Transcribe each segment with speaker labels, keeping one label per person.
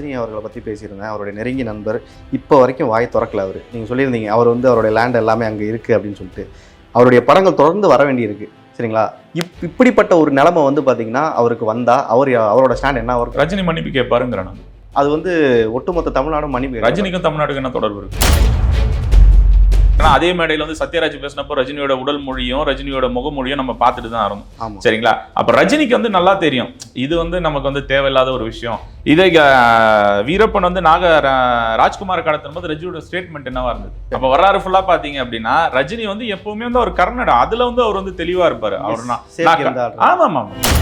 Speaker 1: ரஜினி அவர்களை பற்றி பேசியிருந்தேன். அவருடைய நெருங்கிய நண்பர். இப்போ வரைக்கும் வாய் திறக்கல அவர். நீங்கள் சொல்லியிருந்தீங்க அவர் வந்து அவருடைய லேண்ட் எல்லாமே அங்கே இருக்குது அப்படின்னு சொல்லிட்டு. அவருடைய படங்கள் தொடர்ந்து வர வேண்டியிருக்கு. சரிங்களா? இப் இப்படிப்பட்ட ஒரு நிலைமை வந்து பார்த்தீங்கன்னா அவருக்கு வந்தால் அவர் அவரோட ஸ்டாண்ட் என்ன வரும்
Speaker 2: ரஜினி மன்னிப்பு கேட்பாருங்கிறேன்.
Speaker 1: அது வந்து ஒட்டுமொத்த தமிழ்நாடும் மன்னிப்பு.
Speaker 2: ரஜினிக்கும் தமிழ்நாட்டுக்கு என்ன தொடர்பு இருக்கு? ஏன்னா அதே மேடையில வந்து சத்யராஜ் பேசினப்போ ரஜினியோட உடல் மொழியும் ரஜினியோட முகமொழியும் நம்ம பார்த்துட்டு தான் இருந்தோம். சரிங்களா? அப்ப ரஜினிக்கு வந்து நல்லா தெரியும். இது வந்து நமக்கு வந்து தேவையில்லாத ஒரு விஷயம். இதை வீரப்பன் வந்து நாக ராஜ்குமார் கடத்தும் போது ரஜினியோட ஸ்டேட்மெண்ட் என்னவா இருந்தது? அப்ப வரலாறு ஃபுல்லா பாத்தீங்க அப்படின்னா ரஜினி வந்து எப்பவுமே வந்து அவர் கர்நாடகா அதுல வந்து அவர் வந்து தெளிவா இருப்பாரு. அவர் நான்
Speaker 1: சேஃப்டி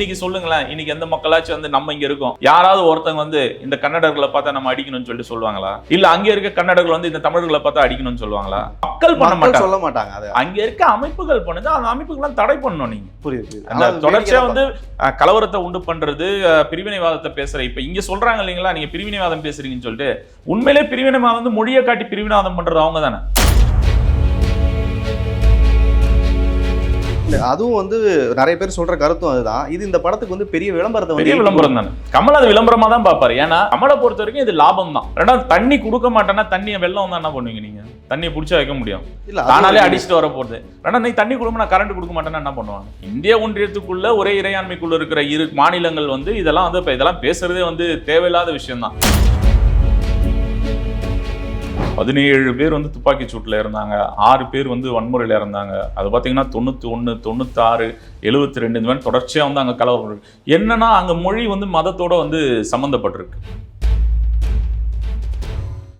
Speaker 2: இன்னைக்கு சொல்லுங்களேன். இன்னைக்கு எந்த மக்களாச்சும் வந்து நம்ம இங்க இருக்கோம். யாராவது ஒருத்தங்க வந்து இந்த கன்னடர்களை பார்த்தா நம்ம அடிக்கணும்னு சொல்லிட்டு சொல்லுவாங்களா? இல்ல அங்க இருக்க கன்னடர்கள் வந்து இந்த தமிழர்களை பார்த்தா அடிக்கணும்னு சொல்லுவாங்களா? மக்கள் பண்ண மாட்டாங்க.
Speaker 1: சொல்ல மாட்டாங்க
Speaker 2: அங்க இருக்க அமைப்புகள் பண்ணுது அந்த அமைப்புகள்லாம் தடை பண்ணணும் நீங்க.
Speaker 1: புரியுது.
Speaker 2: அந்த தொடர்ச்சியா வந்து கலவரத்தை உண்டு பண்றது பிரிவினைவாதத்தை பேசுற இப்ப இங்க சொல்றாங்க இல்லைங்களா நீங்க பிரிவினைவாதம் பேசுறீங்கன்னு சொல்லிட்டு உண்மையிலே பிரிவினைவாதம் வந்து மொழியை காட்டி பிரிவினைவாதம் பண்றது அவங்க தானே?
Speaker 1: அதுவும் வந்து நிறைய பேர் சொல்ற கருத்தும் அதுதான். இது இந்த படத்துக்கு வந்து பெரிய விளம்பரத்தை வந்து
Speaker 2: பெரிய விளம்பரம் தானே? கமல் அது விளம்பரமா தான் பாப்பாரு ஏன்னா கமலை பொறுத்த வரைக்கும் இது லாபம் தான். ரெண்டாவது தண்ணி கொடுக்க மாட்டேன்னா தண்ணியை வெள்ளம் வந்தா என்ன பண்ணுவீங்க நீங்க? தண்ணியை பிடிச்சா வைக்க முடியும்.
Speaker 1: இல்ல
Speaker 2: தானாலே அடிச்சுட்டு வர போகுது ரெண்டா நீ தண்ணி கொடுக்க நான் கரண்ட் கொடுக்க மாட்டேன்னா என்ன பண்ணுவாங்க? இந்திய ஒன்றியத்துக்குள்ள ஒரே இறையாண்மைக்குள்ள இருக்கிற இரு மாநிலங்கள் வந்து இதெல்லாம் வந்து இப்ப இதெல்லாம் பேசுறதே வந்து தேவையில்லாத விஷயம் தான் பதினேழு பேர் வந்து துப்பாக்கி சூட்டில் இருந்தாங்க ஆறு பேர் வந்து வன்முறையில் இருந்தாங்க அது பார்த்தீங்கன்னா தொண்ணூற்றி ஒன்று தொண்ணூத்தாறு எழுபத்தி ரெண்டு இந்த மாதிரி தொடர்ச்சியாக வந்து அங்கே கலவரம் என்னன்னா அங்கே மொழி வந்து மதத்தோட வந்து சம்மந்தப்பட்டிருக்கு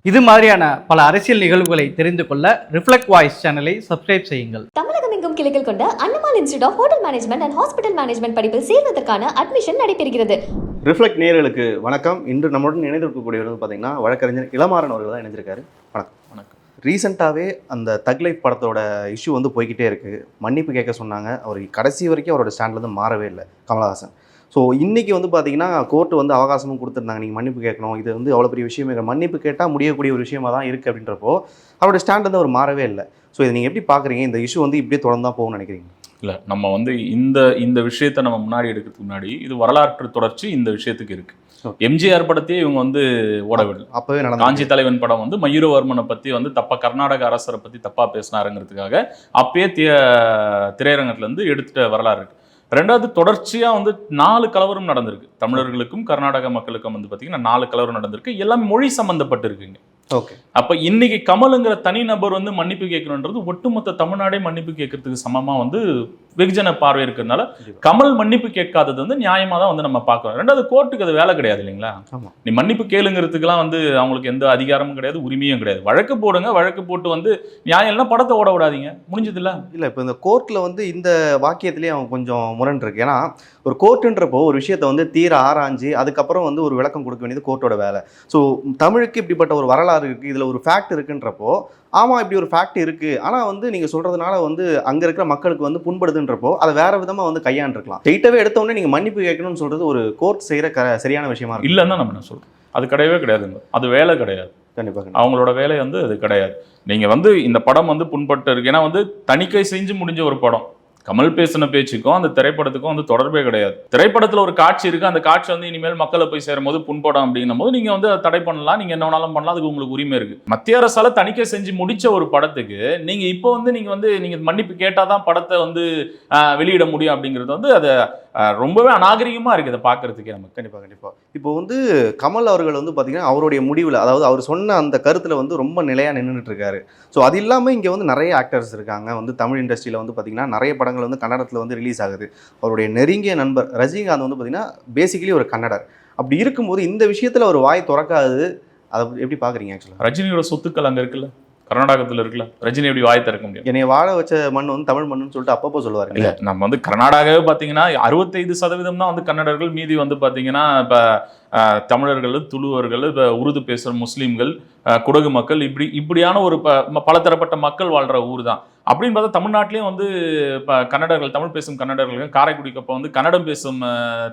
Speaker 3: இது மாதிரியான பல அரசியல் நிகழ்வுகளை தெரிந்து கொள்ள ரிஃப்ளெக்ட் வாய்ஸ் சேனலை சப்ஸ்கிரைப் செய்யுங்கள்.
Speaker 4: தமிழகம் எங்கும் கிளைகள் கொண்ட Annamal institute of hotel management and hospital management படிப்பில் சேர்வதற்கான அட்மிஷன் நடைபெறுகிறது.
Speaker 1: ரிஃப்ளெக்ட் நேயர்களுக்கு வணக்கம். இன்று நம்முடன் இணைந்திருக்கக்கூடியவர் வந்து பார்த்தீங்கன்னா வழக்கறிஞர் இளமாறன் அவர்கள் தான் இணைஞ்சிருக்காரு. வணக்கம்.
Speaker 2: வணக்கம்.
Speaker 1: ரீசெண்டாகவே அந்த தக் லைஃப் படத்தோட இஷ்யூ வந்து போய்கிட்டே இருக்கு. மன்னிப்பு கேட்க சொன்னாங்க. அவர் கடைசி வரைக்கும் அவரோட ஸ்டாண்ட்லேருந்து மாறவே இல்லை. கமலஹாசன். ஸோ இன்னைக்கு வந்து பார்த்தீங்கன்னா கோர்ட் வந்து அவகாசமும் கொடுத்துருந்தாங்க. நீங்கள் மன்னிப்பு கேட்கணும். இது வந்து அவ்வளோ பெரிய விஷயமே இல்லை. மன்னிப்பு கேட்டால் முடியக்கூடிய ஒரு விஷயமா தான் இருக்குது அப்படின்றப்போ அவரோட ஸ்டாண்ட் வந்து அவர் மாறவே இல்லை. ஸோ இதை நீங்கள் எப்படி பார்க்குறீங்க இந்த இஷ்யூ வந்து இப்படியே தொடர்ந்து தான் போகும்னு நினைக்கிறீங்க?
Speaker 2: இல்லை நம்ம வந்து இந்த இந்த விஷயத்தை நம்ம முன்னாடி எடுக்கிறதுக்கு முன்னாடி இது வரலாற்று தொடர்ச்சி இந்த விஷயத்துக்கு இருக்கு.
Speaker 1: Okay.
Speaker 2: எம்ஜிஆர் படத்தையே இவங்க வந்து ஓட விடல.
Speaker 1: அப்போவே நடந்து
Speaker 2: காஞ்சி தலைவன் படம் வந்து மயூரவர்மனை பத்தி வந்து தப்பா கர்நாடக அரசரை பத்தி தப்பா பேசினாருங்கிறதுக்காக அப்பயே திய திரையரங்கத்துல இருந்து எடுத்துட்ட வரலாறு இருக்கு. ரெண்டாவது தொடர்ச்சியாக வந்து நாலு கலவரம் நடந்திருக்கு. தமிழர்களுக்கும் கர்நாடக மக்களுக்கும் வந்து பார்த்தீங்கன்னா நாலு கலவரம் நடந்திருக்கு. எல்லாம் மொழி சம்மந்தப்பட்டு இருக்குங்க
Speaker 1: ஓகே
Speaker 2: அப்ப இன்னைக்கு கமலுங்கிற தனிநபர் வந்து மன்னிப்பு கேட்கணுன்றது ஒட்டுமொத்த தமிழ்நாடே மன்னிப்பு கேட்கறதுக்கு சமமா வந்து வெகுஜன பார்வை இருக்கிறதுனால கமல் மன்னிப்பு கேட்காதது வந்து நியாயமா தான் வந்து நம்ம பார்க்கறோம். ரெண்டாவது கோர்ட்டுக்கு அது வேலை கிடையாது இல்லைங்களா. நீ மன்னிப்பு கேளுங்கிறதுக்கெல்லாம் வந்து அவங்களுக்கு எந்த அதிகாரமும் கிடையாது உரிமையும் கிடையாது. வழக்கு போடுங்க வழக்கு போட்டு வந்து நியாயம் இல்லைன்னா படத்தை ஓட விடாதீங்க. முடிஞ்சது இல்ல?
Speaker 1: இல்லை இப்போ இந்த கோர்ட்டில் வந்து இந்த வாக்கியத்திலேயே அவன் கொஞ்சம் முரண் இருக்கு ஏன்னா ஒரு கோர்ட்டுன்றப்போ ஒரு விஷயத்தை வந்து தீர ஆராய்ஞ்சு அதுக்கப்புறம் வந்து ஒரு விளக்கம் கொடுக்க வேண்டியது கோர்ட்டோட வேலை. ஸோ தமிழுக்கு இப்படிப்பட்ட ஒரு வரலாறு இருக்குது இதில் ஒரு ஃபேக்ட் இருக்குன்றப்போ ஆமாம் இப்படி ஒரு ஃபேக்ட் இருக்குது ஆனால் வந்து நீங்கள் சொல்கிறதுனால வந்து அங்கே இருக்கிற மக்களுக்கு வந்து புண்படுதுன்றப்போ அதை வேற விதமாக வந்து கையாண்டிருக்கலாம். ஸ்ட்ரெயிட்டாகவே எடுத்த உடனே நீங்கள் மன்னிப்பு கேட்கணும்னு சொல்கிறது ஒரு கோர்ட் செய்கிற க சரியான விஷயமா இருக்கு
Speaker 2: இல்லைன்னு நம்ம என்ன சொல்றோம் அது கிடையவே கிடையாதுங்க அது வேலை கிடையாது.
Speaker 1: கண்டிப்பாக
Speaker 2: அவங்களோட வேலை வந்து அது கிடையாது. நீங்க வந்து இந்த படம் வந்து புண்பட்டு இருக்கு. ஏன்னா வந்து தணிக்கை செஞ்சு முடிஞ்ச ஒரு படம். கமல் பேசின பேச்சுக்கும் அந்த திரைப்படத்துக்கும் வந்து தொடர்பே கிடையாது. திரைப்படத்தில் ஒரு காட்சி இருக்கு அந்த காட்சி வந்து இனிமேல் மக்களை போய் சேரும் போது புண்படம் அப்படிங்கும் போது நீங்க வந்து அதை தடை பண்ணலாம் நீங்க என்ன வேணாலும் பண்ணலாம் அதுக்கு உங்களுக்கு உரிமை இருக்கு. மத்திய அரசால தணிக்கை செஞ்சு முடிச்ச ஒரு படத்துக்கு நீங்க இப்போ வந்து நீங்க வந்து நீங்க மன்னிப்பு கேட்டாதான் படத்தை வந்து வெளியிட முடியும் அப்படிங்கிறது வந்து அதை ரொம்பவே அநாகரிகமா இருக்கு அதை பாக்குறதுக்கே நமக்கு.
Speaker 1: கண்டிப்பாக கண்டிப்பாக இப்போ வந்து கமல் அவர்கள் வந்து பார்த்திங்கன்னா அவருடைய முடிவில் அதாவது அவர் சொன்ன அந்த கருத்தில் வந்து ரொம்ப நிலையாக நின்றுட்டு இருக்காரு. ஸோ அது இல்லாமல் இங்கே வந்து நிறைய ஆக்டர்ஸ் இருக்காங்க. வந்து தமிழ் இண்டஸ்ட்ரியில் வந்து பார்த்திங்கன்னா நிறைய படங்கள் வந்து கன்னடத்தில் வந்து ரிலீஸ் ஆகுது. அவருடைய நெருங்கிய நண்பர் ரஜினிகாந்த் வந்து பார்த்திங்கன்னா பேசிக்கலி ஒரு கன்னடர். அப்படி இருக்கும்போது இந்த விஷயத்தில் ஒரு வாய் திறக்காது. அதை எப்படி பார்க்குறீங்க ஆக்சுவலாக
Speaker 2: ரஜினியோட சொத்துக்கள் அங்க இருக்குல்ல? கர்நாடகத்துல இருக்குல்ல ரஜினி எப்படி வாய் திறக்க முடியும்?
Speaker 1: என்னை வாழ வச்ச மண் வந்து தமிழ் மண்ணுன்னு சொல்லிட்டு அப்பப்போ சொல்லுவாரு
Speaker 2: இல்ல நம்ம வந்து கர்நாடகாவே பாத்தீங்கன்னா அறுபத்தைந்து சதவீதம் தான் வந்து கன்னடர்கள் மீதி வந்து பாத்தீங்கன்னா இப்ப தமிழர்கள் துளுவர்கள் இப்ப உருது பேசுற முஸ்லீம்கள் குடகு மக்கள் இப்படி இப்படியான ஒரு ப- பலதரப்பட்ட மக்கள் வாழ்ற ஊர் தான் அப்படின்னு பார்த்தா தமிழ்நாட்டிலையும் வந்து இப்போ கன்னடர்கள் தமிழ் பேசும் கன்னடர்கள் காரைக்குடிக்கு அப்போ வந்து கன்னடம் பேசும்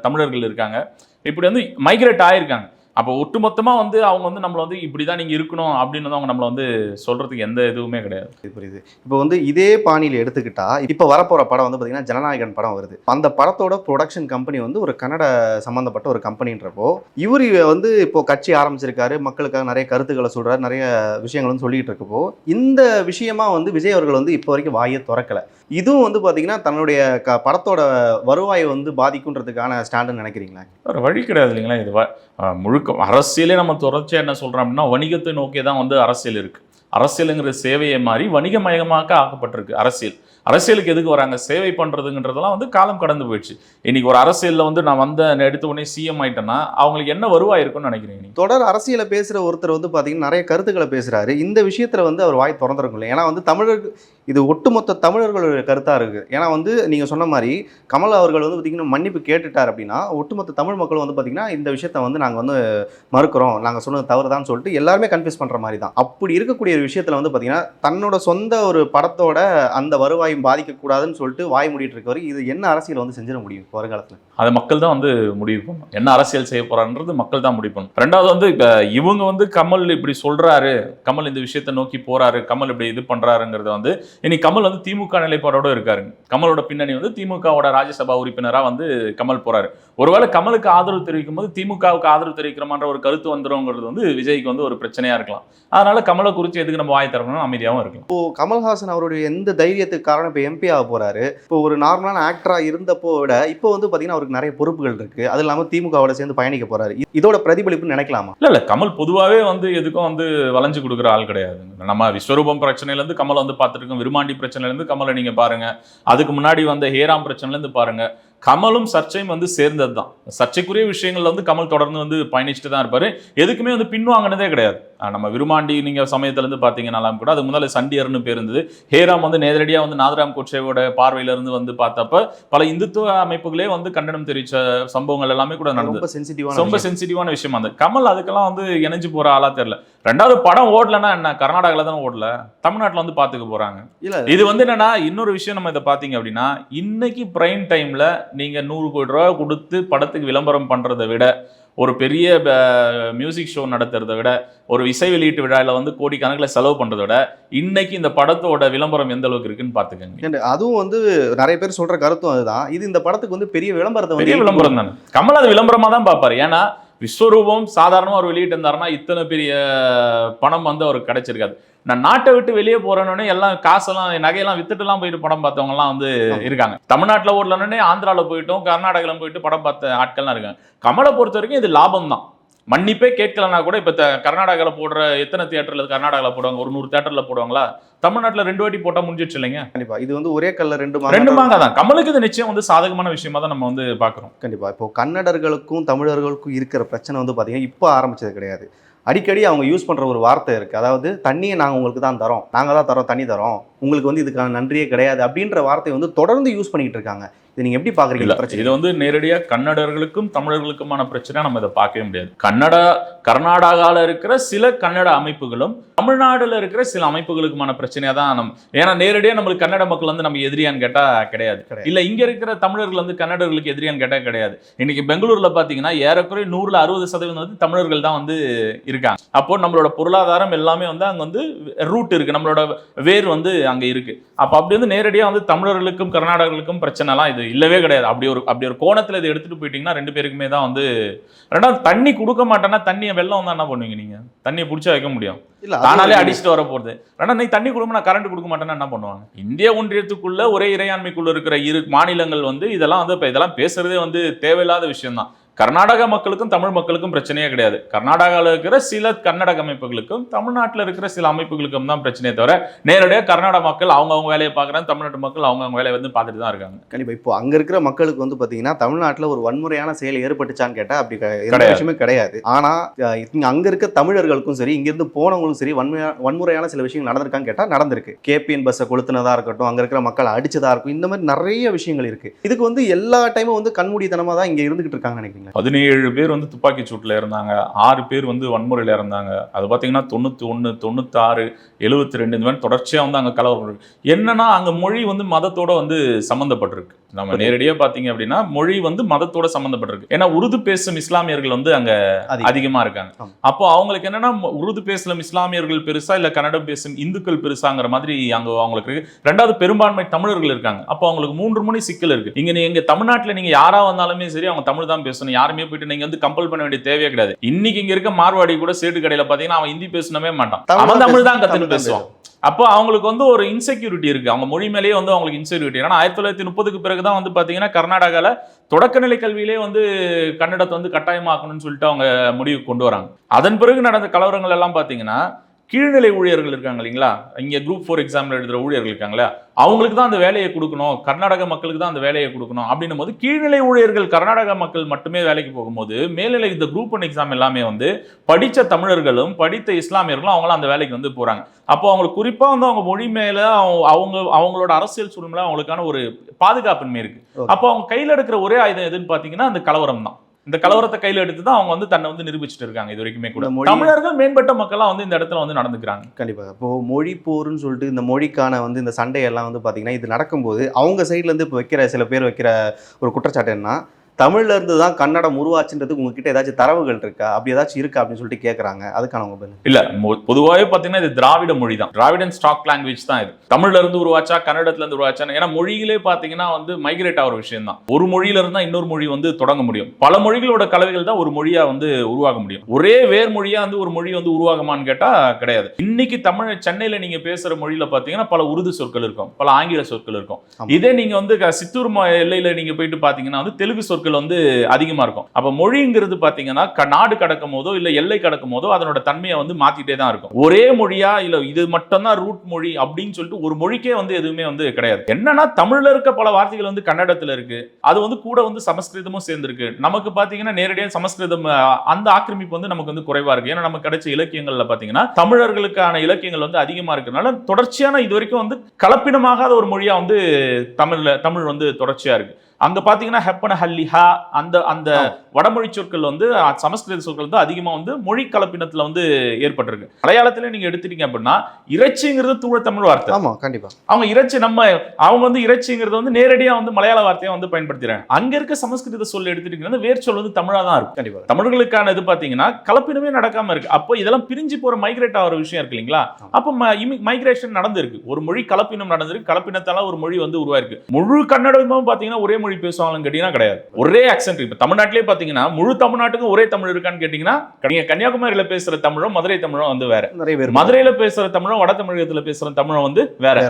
Speaker 2: தமிழர்கள் இருக்காங்க. இப்படி வந்து மைக்ரேட் ஆயிருக்காங்க. அப்போ ஒட்டுமொத்தமாக வந்து அவங்க வந்து நம்மளை வந்து இப்படிதான் நீங்கள் இருக்கணும் அப்படின்னு அவங்க நம்மளை வந்து சொல்கிறதுக்கு எந்த இதுவுமே கிடையாது.
Speaker 1: இது புரியுது. இப்போ வந்து இதே பாணியில் எடுத்துக்கிட்டா இப்போ வரப்போகிற படம் வந்து பார்த்தீங்கன்னா ஜனநாயகன் படம் வருது. அந்த படத்தோட ப்ரொடக்ஷன் கம்பெனி வந்து ஒரு கன்னட சம்மந்தப்பட்ட ஒரு கம்பெனின்றப்போ இவர் வந்து இப்போ கட்சி ஆரம்பிச்சிருக்காரு மக்களுக்காக நிறைய கருத்துக்களை சொல்கிறார் நிறைய விஷயங்கள் வந்து இருக்கப்போ இந்த விஷயமா வந்து விஜய் அவர்கள் வந்து இப்போ வரைக்கும் வாயை திறக்கலை. இதுவும் வந்து பார்த்தீங்கன்னா தன்னுடைய க படத்தோட வருவாயை வந்து பாதிக்குன்றதுக்கான ஸ்டாண்டுன்னு நினைக்கிறீங்களா?
Speaker 2: ஒரு வழி கிடையாது இல்லைங்களா? இது வ- முழுக்க அரசியலே நம்ம தொடர்ச்சியாக என்ன சொல்கிறோம் அப்படின்னா வணிகத்தை நோக்கி தான் வந்து அரசியல் இருக்குது அரசியலுங்கிற சேவையை மாறி வணிகமயமாக்க ஆக்கப்பட்டிருக்கு அரசியல். அரசியலுக்கு எதுக்கு வராங்க? சேவை பண்றதுங்கிறதெல்லாம் வந்து காலம் கடந்து போயிடுச்சு. இன்னைக்கு ஒரு அரசியலில் வந்து நான் வந்த எடுத்த உடனே சிஎம் ஆயிட்டேன்னா அவங்களுக்கு என்ன வருவாய் இருக்கும்னு நினைக்கிறீங்க
Speaker 1: தொடர் அரசியலை பேசுகிற ஒருத்தர் வந்து பார்த்தீங்கன்னா நிறைய கருத்துக்களை பேசுகிறாரு இந்த விஷயத்தில் வந்து அவர் வாய் திறந்துருக்கும் இல்லை ஏன்னா வந்து தமிழர் இது ஒட்டுமொத்த தமிழர்களுடைய கருத்தாக இருக்குது ஏன்னா வந்து நீங்கள் சொன்ன மாதிரி கமல் அவர்கள் வந்து பார்த்தீங்கன்னா மன்னிப்பு கேட்டுட்டார் அப்படின்னா ஒட்டுமொத்த தமிழ் மக்களும் வந்து பார்த்தீங்கன்னா இந்த விஷயத்தை வந்து நாங்கள் வந்து மறுக்கிறோம். நாங்கள் சொன்னது தவறு தான் சொல்லிட்டு எல்லாருமே கன்ஃபியூஸ் பண்ணுற மாதிரி தான். அப்படி இருக்கக்கூடிய ஒரு விஷயத்தில் வந்து பார்த்தீங்கன்னா தன்னோட சொந்த ஒரு படத்தோட அந்த வருவாய் வருவாயும் பாதிக்கக்கூடாதுன்னு சொல்லிட்டு வாய் மூடிட்டு இருக்கவர் இது என்ன அரசியல் வந்து செஞ்சிட முடியும் இப்போ வருங்காலத்தில்?
Speaker 2: அதை மக்கள் தான் வந்து முடிவு பண்ணணும். என்ன அரசியல் செய்ய போறான்றது மக்கள் தான் முடிவு பண்ணணும். ரெண்டாவது வந்து இப்ப இவங்க வந்து கமல் இப்படி சொல்றாரு கமல் இந்த விஷயத்தை நோக்கி போறாரு கமல் இப்படி இது பண்றாருங்கிறத வந்து இனி கமல் வந்து திமுக நிலைப்பாடோட இருக்காருங்க கமலோட பின்னணி வந்து திமுகவோட ராஜ்யசபா உறுப்பினரா வந்து கமல் போறாரு. ஒருவேளை கமலுக்கு ஆதரவு தெரிவிக்கும் போது திமுகவுக்கு ஆதரவு தெரிவிக்கிறோமான்ற ஒரு கருத்து வந்துருங்கிறது வந்து விஜய்க்கு வந்து ஒரு பிரச்சனையா இருக்கலாம். அதனால கமலை குறித்து எதுக்கு நம்ம வாய் திறக்கணும் அமைதியாகவும் இருக்கலாம்.
Speaker 1: இப்போ கமல்ஹாசன் அவருடைய எந்த தைரியத்துக்கு காரணம் இப்போ எம்பி ஆக போறாரு. இப்போ ஒரு நார்மலான ஆக்டரா இருந்தப்போ விட இப்போ வந்து பார்த்தீங்கன்னா அவருக்கு நிறைய பொறுப்புகள் இருக்குது அது இல்லாமல் திமுகவோட சேர்ந்து பயணிக்க போறாரு. இதோட பிரதிபலிப்புன்னு நினைக்கலாமா?
Speaker 2: இல்லை இல்லை. கமல் பொதுவாகவே வந்து எதுக்கும் வந்து வளைஞ்சு கொடுக்குற ஆள் கிடையாது. நம்ம விஸ்வரூபம் பிரச்சனையில இருந்து கமல் வந்து பார்த்துருக்கோம் விருமாண்டி பிரச்சனையிலேருந்து கமலை நீங்கள் பாருங்க. அதுக்கு முன்னாடி வந்த ஹேராம் பிரச்சனையில இருந்து பாருங்க. கமலும் சர்ச்சையும் வந்து சேர்ந்தது தான் சர்ச்சைக்குரிய விஷயங்கள்ல வந்து கமல் தொடர்ந்து வந்து பயணிச்சுட்டு தான் இருப்பாரு. எதுக்குமே வந்து பின்வாங்கினதே கிடையாது. நம்ம விருமாண்டி நீங்க சமயத்துல இருந்து பாத்தீங்கன்னாலும் கூட அது முன்னால சண்டியர்னு பேர் இருந்தது. ஹேராம் வந்து நேரடியா வந்து நாதராம் கோட்சேவோட பார்வையில இருந்து வந்து பார்த்தப்ப பல இந்துத்துவ அமைப்புகளே வந்து கண்டனம் தெரிவிச்ச சம்பவங்கள் எல்லாமே கூட நடந்தது.
Speaker 1: ரொம்ப சென்சிட்டிவான
Speaker 2: விஷயம். அந்த கமல் அதுக்கெல்லாம் வந்து இணைஞ்சு போற ஆளா தெரியல. ரெண்டாவது படம் ஓடலன்னா என்ன? கர்நாடகால தானே ஓடல. தமிழ்நாட்டுல வந்து பாத்துக்க போறாங்க. இது வந்து என்னன்னா இன்னொரு விஷயம் நம்ம இதை பாத்தீங்க அப்படின்னா இன்னைக்கு பிரைம் டைம்ல நீங்க நூறு கோடி ரூபாய் கொடுத்து படத்துக்கு விளம்பரம் பண்றதை விட ஒரு பெரிய மியூசிக் ஷோ நடத்துறதை விட ஒரு இசை வெளியீட்டு விழாவில் வந்து கோடிக்கணக்கில் செலவு பண்றதை விட இன்னைக்கு இந்த படத்தோட விளம்பரம் எந்த அளவுக்கு இருக்குன்னு பாத்துக்கங்க
Speaker 1: ஏன்டா, அதுவும் வந்து நிறைய பேர் சொல்ற கருத்தும் அதுதான். இது இந்த படத்துக்கு வந்து பெரிய விளம்பரத்தை
Speaker 2: பெரிய விளம்பரம் தானே. கமல் அது விளம்பரமா தான் பார்ப்பாரு. ஏன்னா விஸ்வரூபம் சாதாரணமா ஒரு வெளியிட்டு இருந்தாருன்னா இத்தனை பெரிய பணம் வந்து அவருக்கு கிடைச்சிருக்காது. நான் நாட்டை விட்டு வெளியே போறேன்னு எல்லாம் காசெல்லாம் நகையெல்லாம் வித்துட்டுலாம் போயிட்டு படம் பார்த்தவங்க எல்லாம் வந்து இருக்காங்க. தமிழ்நாட்டுல ஓடலன்னு ஆந்திரால போயிட்டோம் கர்நாடகால போயிட்டு படம் பார்த்த ஆட்கள்லாம் இருக்காங்க. கமலை பொறுத்த வரைக்கும் இது லாபம் தான் மன்னிப்பே கேட்கலனா கூட இப்ப கர்நாடகால போடுற எத்தனை தியேட்டர்ல கர்நாடகால போடுவாங்க? ஒரு நூறு தியேட்டர்ல போடுவாங்களா? தமிழ்நாட்டுல ரெண்டு வாட்டி போட்டா முடிஞ்சிடுச்சு இல்லைங்க?
Speaker 1: கண்டிப்பா. இது வந்து ஒரே கல்ல ரெண்டு
Speaker 2: ரெண்டு மாங்க தான். கமலுக்கு இது நிச்சயம் வந்து சாதகமான விஷயமா தான் நம்ம வந்து பாக்குறோம்.
Speaker 1: கண்டிப்பா. இப்போ கன்னடர்களுக்கும் தமிழர்களுக்கும் இருக்கிற பிரச்சனை வந்து பாத்தீங்கன்னா இப்போ ஆரம்பிச்சது கிடையாது. அடிக்கடி அவங்க யூஸ் பண்ற ஒரு வார்த்தை இருக்கு. அதாவது தண்ணியை நாங்க உங்களுக்கு தான் தரோம். நாங்க தான் தரோம் தண்ணி தரோம். உங்களுக்கு வந்து இதுக்கான நன்றியே கிடையாது. அப்படின்ற வார்த்தையை வந்து தொடர்ந்து யூஸ் பண்ணிட்டு இருக்காங்க. இது நீங்க எப்படி பிரச்சனை
Speaker 2: இது வந்து நேரடியா கன்னடர்களுக்கும் தமிழர்களுக்குமான பிரச்சனை. நம்ம இதை பார்க்கவே முடியாது. கன்னடா கர்நாடகால இருக்கிற சில கன்னட அமைப்புகளும் தமிழ்நாடுல இருக்கிற சில அமைப்புகளுக்குமான பிரச்சனையா தான் நம்ம ஏன்னா நேரடியா நம்மளுக்கு கன்னட மக்கள் வந்து நம்ம எதிரியான்னு கேட்டா கிடையாது. இல்ல இங்க இருக்கிற தமிழர்கள் வந்து கன்னடர்களுக்கு எதிரியான்னு கேட்டா கிடையாது. இன்னைக்கு பெங்களூர்ல பாத்தீங்கன்னா ஏறக்குறைய நூறுல அறுபது சதவீதம் வந்து தமிழர்கள் தான் வந்து இருக்காங்க. அப்போ நம்மளோட பொருளாதாரம் எல்லாமே வந்து அங்க வந்து ரூட் இருக்கு. நம்மளோட வேர் வந்து அங்க இருக்கு. அப்ப அப்படி வந்து நேரடியா வந்து தமிழர்களுக்கும் கர்நாடகர்களுக்கும் பிரச்சனைலாம் இது இல்லவே கிடையாது. அப்படி ஒரு அப்படி ஒரு கோணத்துல இதை எடுத்துட்டு போயிட்டீங்கன்னா ரெண்டு பேருக்குமே தான் வந்து ரெண்டாவது தண்ணி கொடுக்க மாட்டேன்னா தண்ணியை வெள்ளம் வந்தா என்ன பண்ணுவீங்க நீங்க? தண்ணியை பிடிச்சா வைக்க முடியும். தானாலே அடிச்சுட்டு வர போறது ஆனா நீ தண்ணி கொடுக்க நான் கரண்ட் கொடுக்க மாட்டேன்னா என்ன பண்ணுவாங்க? இந்திய ஒன்றியத்துக்குள்ள ஒரே இறையாண்மைக்குள்ள இருக்கிற இரு மாநிலங்கள் வந்து இதெல்லாம் வந்து இப்ப இதெல்லாம் பேசுறதே வந்து தேவையில்லாத விஷயம் தான் கர்நாடக மக்களுக்கும் தமிழ் மக்களுக்கும் பிரச்சனையே கிடையாது. கர்நாடகாவில் இருக்கிற சில கன்னட அமைப்புகளுக்கும் தமிழ்நாட்டில் இருக்கிற சில அமைப்புகளுக்கும் தான் பிரச்சனையே தவிர நேரடியாக கர்நாடக மக்கள் அவங்கவுங்க வேலையை பார்க்குறாங்க தமிழ்நாட்டு மக்கள் அவங்கவுங்க வேலையை வந்து பார்த்துட்டு தான் இருக்காங்க.
Speaker 1: கண்டிப்பா. இப்போ அங்க இருக்கிற மக்களுக்கு வந்து பாத்தீங்கன்னா தமிழ்நாட்டுல ஒரு வன்முறையான செயல் ஏற்பட்டுச்சான்னு கேட்டா அப்படி. விஷயமே கிடையாது. ஆனா அஹ், இங்க அங்க இருக்க தமிழர்களுக்கும் சரி இங்க இருந்து போனவங்களும் சரி வன்மையா வன்முறையான சில விஷயங்கள் நடந்திருக்கான்னு கேட்டா நடந்திருக்கு. கேபிஎன் பஸ்ஸை கொளுத்துனதா இருக்கட்டும் அங்க இருக்கிற மக்கள் அடிச்சதா இருக்கும் இந்த மாதிரி நிறைய விஷயங்கள் இருக்கு. இதுக்கு வந்து எல்லா டைமும் வந்து கண்மூடித்தனமா தான் இங்க இருந்துகிட்டு இருக்காங்கன்னு நினைக்கிறீங்க?
Speaker 2: பதினேழு பேர் வந்து துப்பாக்கி சூட்டில் இருந்தாங்க ஆறு பேர் வந்து வன்முறையில் இறந்தாங்க. அது பார்த்தீங்கன்னா தொண்ணூற்றி ஒன்று தொண்ணூத்தாறு எழுபத்தி ரெண்டு இந்த மாதிரி தொடர்ச்சியாக வந்து அங்கே கலவரம் என்னன்னா அங்கே மொழி வந்து மதத்தோட வந்து சம்மந்தப்பட்டிருக்கு நம்ம நேரடியா பாத்தீங்க அப்படின்னா மொழி வந்து மதத்தோட சம்பந்தப்பட்டிருக்கு. ஏன்னா உருது பேசும் இஸ்லாமியர்கள் வந்து அங்க
Speaker 1: அதிகம்.
Speaker 2: இருக்காங்க. அப்போ அவங்களுக்கு என்னன்னா உருது பேசும் இஸ்லாமியர்கள் பெருசா இல்ல கன்னடம் பேசும் இந்துக்கள் பெருசாங்கிற மாதிரி அங்க அவங்களுக்கு இருக்கு. ரெண்டாவது பெரும்பான்மை தமிழர்கள் இருக்காங்க. அப்போ அவங்களுக்கு மூன்று மணி சிக்கல் இருக்கு. இங்க நீங்க தமிழ்நாட்டுல நீங்க யாரா வந்தாலுமே சரி அவங்க தமிழ் தான் பேசணும். யாருமே போயிட்டு நீங்க வந்து கம்பல் பண்ண வேண்டிய தேவையே கிடையாது. இன்னைக்கு இங்க இருக்க மார்வாடி கூட சேட்டு கடையில பாத்தீங்கன்னா அவன் ஹிந்தி பேசணுமே மாட்டான். அவன் தமிழ் தான் கத்துன்னு பேசுவான். அப்போ அவங்களுக்கு வந்து ஒரு இன்செக்யூரிட்டி இருக்கு. அவங்க மொழி மேலேயே வந்து அவங்களுக்கு இன்செக்யூரிட்டி ஏன்னா ஆயிரத்தி தொள்ளாயிரத்தி முப்பதுக்கு பிறகு தான் வந்து பாத்தீங்கன்னா கர்நாடகால தொடக்கநிலை கல்வியிலே வந்து கன்னடத்தை வந்து கட்டாயமாக்கணும்னு சொல்லிட்டு அவங்க முடிவு கொண்டு வராங்க. அதன் பிறகு நடந்த கலவரங்கள் எல்லாம் பாத்தீங்கன்னா கீழ்நிலை ஊழியர்கள் இருக்காங்க இல்லைங்களா? இங்க குரூப் ஃபோர் எக்ஸாம்ல எழுதுற ஊழியர்கள் இருக்காங்களா அவங்களுக்கு தான் அந்த வேலையை கொடுக்கணும். கர்நாடக மக்களுக்கு தான் அந்த வேலையை கொடுக்கணும் அப்படின்னும் போது கீழ்நிலை ஊழியர்கள் கர்நாடக மக்கள் மட்டுமே வேலைக்கு போகும்போது மேல்நிலை இந்த குரூப் ஒன் எக்ஸாம் எல்லாமே வந்து படித்த தமிழர்களும் படித்த இஸ்லாமியர்களும் அவங்களாம் அந்த வேலைக்கு வந்து போறாங்க. அப்போ அவங்களுக்கு குறிப்பா வந்து அவங்க மொழி மேல அவங்க அவங்க அவங்களோட அரசியல் சூழ்நிலை அவங்களுக்கான ஒரு பாதுகாப்பின்மை இருக்கு.
Speaker 1: Okay.
Speaker 2: அப்போ அவங்க கையில எடுக்கிற ஒரே ஆயுதம் எதுன்னு பாத்தீங்கன்னா அந்த கலவரம் தான் இந்த கலவரத்தை கையில எடுத்து தான் அவங்க வந்து தன்னை வந்து நிரூபிச்சுட்டு இருக்காங்க இது வரைக்குமே கூட. தமிழர்கள் மேம்பட்ட மக்கள்லாம் வந்து இந்த இடத்துல வந்து நடந்துக்கிறாங்க.
Speaker 1: கண்டிப்பாக இப்போ மொழி போர்னு சொல்லிட்டு இந்த மொழிக்கான வந்து இந்த சண்டையெல்லாம் வந்து பார்த்தீங்கன்னா இது நடக்கும்போது அவங்க சைடுல இருந்து இப்போ வைக்கிற சில பேர் வைக்கிற ஒரு குற்றச்சாட்டு என்ன தமிழ்ல இருந்து தான் கன்னடம் உருவாச்சுன்றதுக்கு உங்ககிட்ட ஏதாச்சும் தரவுகள் இருக்கா? அப்படி ஏதாச்சும் இருக்கா? அப்படின்னு சொல்லிட்டு கேட்குறாங்க அதுக்கான உங்க பதில்?
Speaker 2: இல்ல பொதுவாவே பாத்தீங்கன்னா இது திராவிட மொழி தான் திராவிடன் ஸ்டாக் லாங்குவேஜ் தான் இது. தமிழ்ல இருந்து உருவாச்சா கன்னடத்துல இருந்து உருவாச்சா? ஏன்னா மொழிகளே பாத்தீங்கன்னா வந்து மைக்ரேட் ஆகிற விஷயம் தான் ஒரு மொழியில இருந்தா இன்னொரு மொழி வந்து தொடங்க முடியும். பல மொழிகளோட கலவைகள் தான் ஒரு மொழியா வந்து உருவாக முடியும். ஒரே வேர் மொழியா வந்து ஒரு மொழி வந்து உருவாகுமான்னு கேட்டா கிடையாது. இன்னைக்கு தமிழ் சென்னையில நீங்க பேசுற மொழியில பாத்தீங்கன்னா பல உருது சொற்கள் இருக்கும். பல ஆங்கில சொற்கள் இருக்கும். இதே நீங்க வந்து சித்தூர் எல்லையில நீங்க போயிட்டு பாத்தீங்கன்னா வந்து தெலுங்கு சொற்கள் வந்து அதிகமா இருக்கும். அப்போ மொழிங்கிறது பார்த்தீங்கன்னா க- நாடு கடக்கும் போதோ இல்லை எல்லை கடக்கும் போதோ அதனோட தன்மையை வந்து மாற்றிட்டே தான் இருக்கும். ஒரே மொழியா இல்லை இது மட்டும்தான் ரூட் மொழி அப்படின்னு சொல்லிட்டு ஒரு மொழிக்கே வந்து எதுவுமே வந்து கிடையாது. என்னன்னா தமிழில் இருக்க பல வார்த்தைகள் வந்து கன்னடத்தில் இருக்கு. அது வந்து கூட வந்து சமஸ்கிருதமும் சேர்ந்துருக்கு. நமக்கு பார்த்தீங்கன்னா நேரடியாக சமஸ்கிருதம் அந்த ஆக்கிரமிப்பு வந்து நமக்கு வந்து குறைவாக இருக்கு. ஏன்னா நமக்கு கிடைச்ச இலக்கியங்களில் பார்த்தீங்கன்னா தமிழர்களுக்கான இலக்கியங்கள் வந்து அதிகமாக இருக்கிறதுனால தொடர்ச்சியான இது வரைக்கும் வந்து கலப்பினமாகாத ஒரு மொழியாக வந்து தமிழில் தமிழ் வந்து தொடர்ச்சியாக இருக்குது அங்க பாத்தீங்கன்னா ஹெப்பன ஹல்லி ஹா அந்த அந்த வடமொழி சொற்கள் வந்து சமஸ்கிருத சொற்கள் வந்து அதிகமா வந்து மொழி கலப்பினத்துல வந்து ஏற்பட்டிருக்கு. மலையாளத்துல நீங்க எடுத்துட்டீங்க அப்படின்னா இறைச்சிங்கிறது தூய தமிழ் வார்த்தை.
Speaker 1: ஆமா கண்டிப்பா.
Speaker 2: அவங்க இறைச்சி நம்ம அவங்க வந்து இறைச்சிங்கிறது வந்து நேரடியா வந்து மலையாள வார்த்தையை வந்து பயன்படுத்துறாங்க அங்க இருக்க சமஸ்கிருத சொல் எடுத்துட்டீங்கன்னா வேர் சொல் வந்து தமிழா தான் இருக்கும்.
Speaker 1: கண்டிப்பா.
Speaker 2: தமிழர்களுக்கான இது பாத்தீங்கன்னா கலப்பினமே நடக்காம இருக்கு. அப்போ இதெல்லாம் பிரிஞ்சு போற மைக்ரேட் ஆகிற விஷயம் இருக்கு இல்லைங்களா? அப்போ மைக்ரேஷன் நடந்திருக்கு. ஒரு மொழி கலப்பினம் நடந்திருக்கு. கலப்பினத்தால ஒரு மொழி வந்து உருவாயிருக்கு. முழு கன்னடமும் பாத்தீங்கன்னா ஒரே மொழி பேசுவாங்கன்னு கேட்டீங்கன்னா கிடையாது. ஒரே ஆக்சென்ட் இப்ப தமிழ்நாட்டிலே பாத்தீங்கன்னா முழு தமிழ்நாட்டுக்கும் ஒரே தமிழ் இருக்கான்னு கேட்டீங்கன்னா நீங்க கன்னியாகுமரியில பேசுற தமிழும் மதுரை தமிழும் வந்து வேற.
Speaker 1: நிறைய பேர்
Speaker 2: மதுரையில பேசுற தமிழும் வட தமிழகத்துல பேசுற தமிழும் வந்து வேற.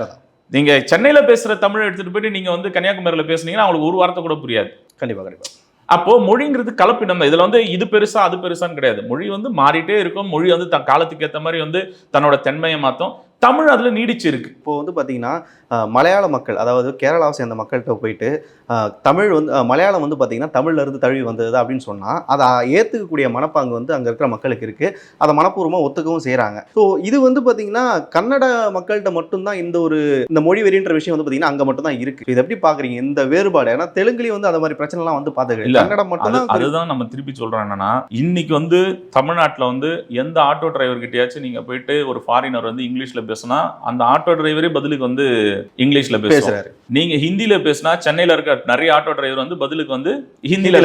Speaker 2: நீங்க சென்னையில பேசுற தமிழை எடுத்துட்டு போயிட்டு நீங்க வந்து கன்னியாகுமரியில பேசுனீங்கன்னா அவங்களுக்கு ஒரு வார்த்தை கூட புரியாது.
Speaker 1: கண்டிப்பா கண்டிப்பா.
Speaker 2: அப்போ மொழிங்கிறது கலப்பினம் தான். இதுல வந்து இது பெருசா அது பெருசான்னு கிடையாது. மொழி வந்து மாறிட்டே இருக்கும். மொழி வந்து தன் காலத்துக்கு ஏத்த மாதிரி வந்து தன்னோட தன்மையை மாத்தும். தமிழ் அதுல நீடிச்சு இருக்கு.
Speaker 1: இப்போ வந்து பார்த்தீங்கன்னா மலையாள மக்கள் அதாவது கேரளாவை சேர்ந்த மக்கள்கிட்ட போயிட்டு தமிழ் வந்து மலையாளம் வந்து பார்த்தீங்கன்னா தமிழ்ல இருந்து தழுவி வந்தது அப்படின்னு சொன்னால் அதை ஏற்றுக்கக்கூடிய மனப்பாங்கு வந்து அங்கே இருக்கிற மக்களுக்கு இருக்குது அதை மனப்பூர்வமாக ஒத்துக்கவும் செய்கிறாங்க ஸோ இது வந்து பார்த்தீங்கன்னா கன்னட மக்கள்கிட்ட மட்டும்தான் இந்த ஒரு இந்த மொழி வெறின்ற விஷயம் வந்து பார்த்தீங்கன்னா அங்கே மட்டும்தான் இருக்குது இது எப்படி பார்க்குறீங்க இந்த வேறுபாடு ஏன்னா தெலுங்குலேயும் வந்து அந்த மாதிரி பிரச்சனைலாம் வந்து பார்த்துருக்கு
Speaker 2: இல்ல,
Speaker 1: கன்னடம் மட்டும்தான்
Speaker 2: அதுதான் நம்ம திருப்பி சொல்றோம் என்னன்னா இன்னைக்கு வந்து தமிழ்நாட்டுல வந்து எந்த ஆட்டோ டிரைவர் கிட்டயாச்சும் நீங்க போயிட்டு ஒரு ஃபாரினர் வந்து இங்கிலீஷ்ல பேசினா அந்த ஆட்டோ டிரைவரே பதிலுக்கு வந்து இங்கிலீஷ்ல
Speaker 1: பேசுறாரு.
Speaker 2: நீங்க ஹிந்தில பேசினா சென்னையில இருக்க நிறைய ஆட்டோ டிரைவர் வந்து பதிலுக்கு வந்து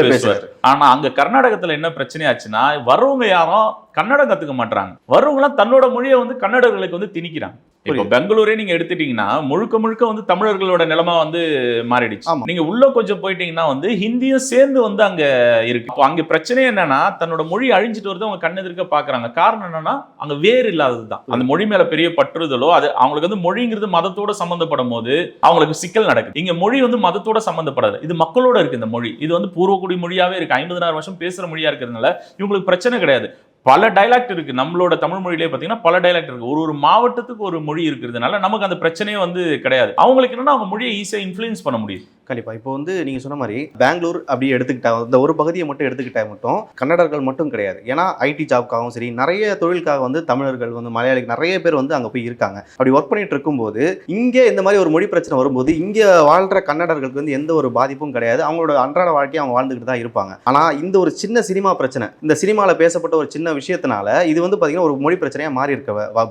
Speaker 2: பேசுவார்.
Speaker 1: பேசுறாரு.
Speaker 2: ஆனா அங்க கர்நாடகத்துல என்ன பிரச்சனையாச்சுன்னா வர்றவங்க யாரும் கன்னடம் கத்துக்க மாட்டாங்க வர்றவங்களாம் தன்னோட மொழியை வந்து கன்னடர்களுக்கு வந்து திணிக்கிறாங்க. இப்போ. பெங்களூரே நீங்க எடுத்துட்டீங்கன்னா முழுக்க முழுக்க வந்து தமிழர்களோட நிலைமை வந்து மாறிடுச்சு. நீங்க உள்ள கொஞ்சம் போயிட்டீங்கன்னா வந்து ஹிந்தியும் சேர்ந்து வந்து அங்க இருக்கு. அப்போ அங்க பிரச்சனை என்னன்னா தன்னோட மொழி அழிஞ்சிட்டு வருது அவங்க கண்ணெதிர்க்க பாக்குறாங்க. காரணம் என்னன்னா அங்க வேறு இல்லாததுதான். அந்த மொழி மேல பெரிய பற்றுதலோ அது அவங்களுக்கு வந்து மொழிங்கிறது மதத்தோட சம்பந்தப்படும் போது அவங்களுக்கு சிக்கல் நடக்குது. இங்க மொழி வந்து மதத்தோட சம்பந்தப்படாது. இது மக்களோட இருக்கு இந்த மொழி. இது வந்து பூர்வக்குடி மொழியாவே இருக்கு. ஐம்பதனாயிரம் வருஷம் பேசுற மொழியா இருக்கிறதுனால இவங்களுக்கு பிரச்சனை கிடையாது. பல டைலாக்ட் இருக்குது நம்மளோட தமிழ் மொழியிலே பார்த்தீங்கன்னா பல டைலாக்ட் இருக்குது ஒரு ஒரு மாவட்டத்துக்கு ஒரு மொழி இருக்கிறதுனால நமக்கு அந்த பிரச்சனையே வந்து கிடையாது. அவங்களுக்கு என்னன்னா அவங்க மொழியை ஈஸியாக இன்ஃப்ளூயன்ஸ் பண்ண முடியும்.
Speaker 1: கண்டிப்பாக இப்போ வந்து நீங்கள் சொன்ன மாதிரி பெங்களூர் அப்படி எடுத்துக்கிட்டா இந்த ஒரு பகுதியை மட்டும் எடுத்துக்கிட்டா மட்டும் கன்னடர்கள் மட்டும் கிடையாது. ஏன்னா ஐடி ஜாப்க்காகவும் சரி நிறைய தொழிலுக்காக வந்து தமிழர்கள் வந்து மலையாளி நிறைய பேர் வந்து அங்கே போய் இருக்காங்க. அப்படி ஒர்க் பண்ணிட்டு இருக்கும்போது இங்கே இந்த மாதிரி ஒரு மொழி பிரச்சனை வரும்போது இங்கே வாழ்ற கன்னடர்களுக்கு வந்து எந்த ஒரு பாதிப்பும் கிடையாது. அவங்களோட அன்றாட வாழ்க்கையை அவங்க வாழ்ந்துக்கிட்டு தான் இருப்பாங்க. ஆனால் இந்த ஒரு சின்ன சினிமா பிரச்சனை இந்த சினிமாவில் பேசப்பட்ட ஒரு சின்ன விஷயத்தினால இது வந்து பார்த்தீங்கன்னா ஒரு மொழி பிரச்சனையாக மாறி இருக்க வ-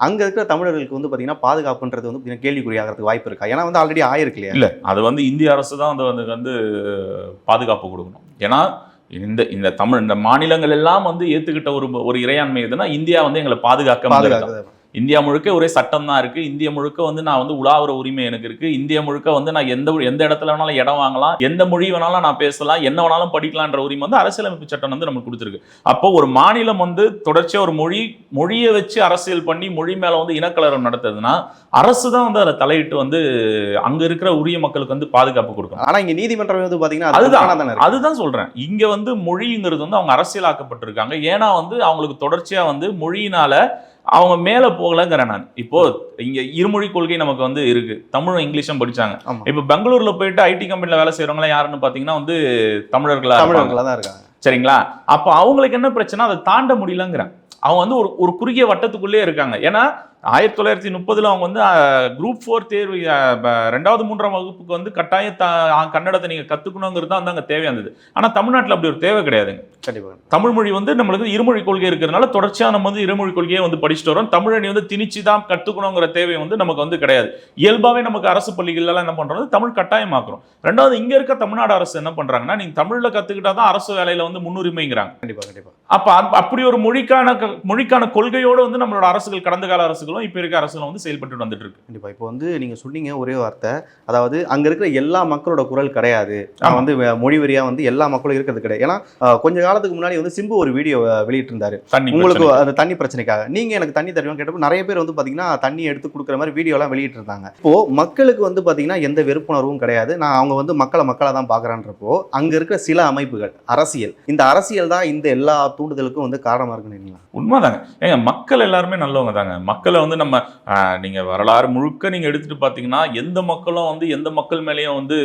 Speaker 1: அங்கே இருக்கிற தமிழர்களுக்கு வந்து பார்த்தீங்கன்னா பாதுகாப்புன்றது வந்து கேள்விக்குறியாகிறதுக்கு வாய்ப்பு இருக்கா? ஏன்னா வந்து ஆல்ரெடி ஆயிருக்கு இல்லையா?
Speaker 2: இல்லை அது வந்து வந்து இந்திய அரசு தான் வந்து வந்து வந்து பாதுகாப்பு கொடுக்கணும். ஏன்னா இந்த இந்த தமிழ் இந்த மாநிலங்கள் எல்லாம் வந்து ஏத்துக்கிட்ட ஒரு ஒரு இறையாண்மை எதுனா இந்தியா வந்து எங்களை பாதுகாக்க இந்தியா முழுக்க ஒரே சட்டம் தான் இருக்கு. இந்தியா முழுக்க வந்து நான் வந்து உலாவுற உரிமை எனக்கு இருக்கு. இந்தியா முழுக்க வந்து நான் எந்த எந்த இடத்துல வேணாலும் இடம் வாங்கலாம். எந்த மொழி வேணாலும் நான் பேசலாம். என்ன வேணாலும் படிக்கலான்ற உரிமை வந்து அரசியலமைப்பு சட்டம் வந்து நமக்கு கொடுத்துருக்கு. அப்போ ஒரு மாநிலம் வந்து தொடர்ச்சியா ஒரு மொழி மொழியை வச்சு அரசியல் பண்ணி மொழி மேல வந்து இனக்கலரம் நடத்துதுன்னா அரசு தான் வந்து அதில் தலையிட்டு வந்து அங்க இருக்கிற உரிய மக்களுக்கு வந்து பாதுகாப்பு கொடுக்கணும்.
Speaker 1: ஆனா இங்க நீதிமன்றம் வந்து பாத்தீங்கன்னா அது
Speaker 2: அதுதான். அதுதான் சொல்றேன். இங்க வந்து மொழிங்கிறது வந்து அவங்க அரசியலாக்கப்பட்டிருக்காங்க. ஏன்னா வந்து அவங்களுக்கு தொடர்ச்சியா வந்து மொழியினால அவங்க மேல போகலங்கிறேன் நான். இப்போ இங்க இருமொழி கொள்கை நமக்கு வந்து இருக்கு. தமிழும் இங்கிலீஷும் படிச்சாங்க. இப்போ பெங்களூர்ல போயிட்டு ஐடி கம்பெனில வேலை செய்யறவங்க யாருன்னு பாத்தீங்கன்னா வந்து தமிழர்களா.
Speaker 1: தமிழர்களா தான் இருக்காங்க.
Speaker 2: சரிங்களா? அப்போ அவங்களுக்கு என்ன பிரச்சனை? அதை தாண்ட முடியலங்கிறேன். அவங்க வந்து ஒரு ஒரு குறுகிய வட்டத்துக்குள்ளே இருக்காங்க. ஏன்னா ஆயிரத்தி தொள்ளாயிரத்தி முப்பதுல அவங்க வந்து குரூப் ஃபோர் தேர்வு ரெண்டாவது மூன்றாம் வகுப்புக்கு வந்து கட்டாய த கன்னடத்தை நீங்க கத்துக்கணுங்கிறது தான் அங்க தேவையானது ஆனா தமிழ்நாட்டுல அப்படி ஒரு தேவை கிடையாதுங்க.
Speaker 1: கண்டிப்பா.
Speaker 2: தமிழ் மொழி வந்து நம்மளுக்கு இருமொழி கொள்கை இருக்கிறதுனால தொடர்ச்சியா நம்ம வந்து இருமொழி கொள்கையை வந்து படிச்சுட்டு வரோம். தமிழனி வந்து திணிச்சு தான் கத்துக்கணுங்கிற தேவை வந்து நமக்கு வந்து கிடையாது. இயல்பாவே நமக்கு அரசு பள்ளிகள் எல்லாம் என்ன பண்றோம்? தமிழ் கட்டாயமாக்குறோம். ரெண்டாவது இங்க இருக்க தமிழ்நாடு அரசு என்ன பண்றாங்கன்னா நீங்க தமிழ்ல கத்துக்கிட்டா தான் அரசு வேலையில வந்து முன்னுரிமைங்கிறாங்க.
Speaker 1: கண்டிப்பா கண்டிப்பா.
Speaker 2: அப்ப அப்படி ஒரு மொழிக்கான மொழிக்கான கொள்கையோட வந்து நம்மளோட அரசுகள் கடந்த கால அரசுகளும் இப்ப இருக்க அரசுகளும் வந்து செயல்பட்டு வந்துட்டு இருக்கு
Speaker 1: கண்டிப்பா. இப்போ வந்து நீங்க சொன்னீங்க ஒரே வார்த்தை. அதாவது அங்க இருக்கிற எல்லா மக்களோட குரல் கிடையாது. நான். வந்து மொழி வந்து எல்லா மக்களும் இருக்கிறது கிடையாது. ஏன்னா கொஞ்ச காலத்துக்கு முன்னாடி வந்து சிம்பு ஒரு வீடியோ வெளியிட்டு இருந்தாரு
Speaker 2: தண்ணி
Speaker 1: உங்களுக்கு. அந்த தண்ணி பிரச்சனைக்காக. நீங்க எனக்கு தண்ணி தருவீங்க கேட்டப்போ நிறைய பேர் வந்து பாத்தீங்கன்னா தண்ணி எடுத்து கொடுக்குற மாதிரி வீடியோ எல்லாம் வெளியிட்டு இருந்தாங்க இப்போ மக்களுக்கு வந்து பாத்தீங்கன்னா எந்த வெறுப்புணர்வும் கிடையாது. நான் அவங்க வந்து மக்களை மக்களா தான் பாக்குறான்றப்போ அங்க இருக்கிற சில அமைப்புகள் அரசியல். இந்த அரசியல் தான் இந்த எல்லா தூண்டுதலுக்கும் வந்து காரணமா இருக்குன்னு நினைக்கிறீங்களா?
Speaker 2: உண்மைதாங்க. ஏங்க மக்கள் எல்லாருமே நல்லவங்க தாங்க. மக்களை வந்து நம்ம ஆஹ், நீங்க வரலாறு முழுக்க நீங்க எடுத்துட்டு பாத்தீங்கன்னா எந்த மக்களும் வந்து எந்த மக்கள் மேலேயும் வந்து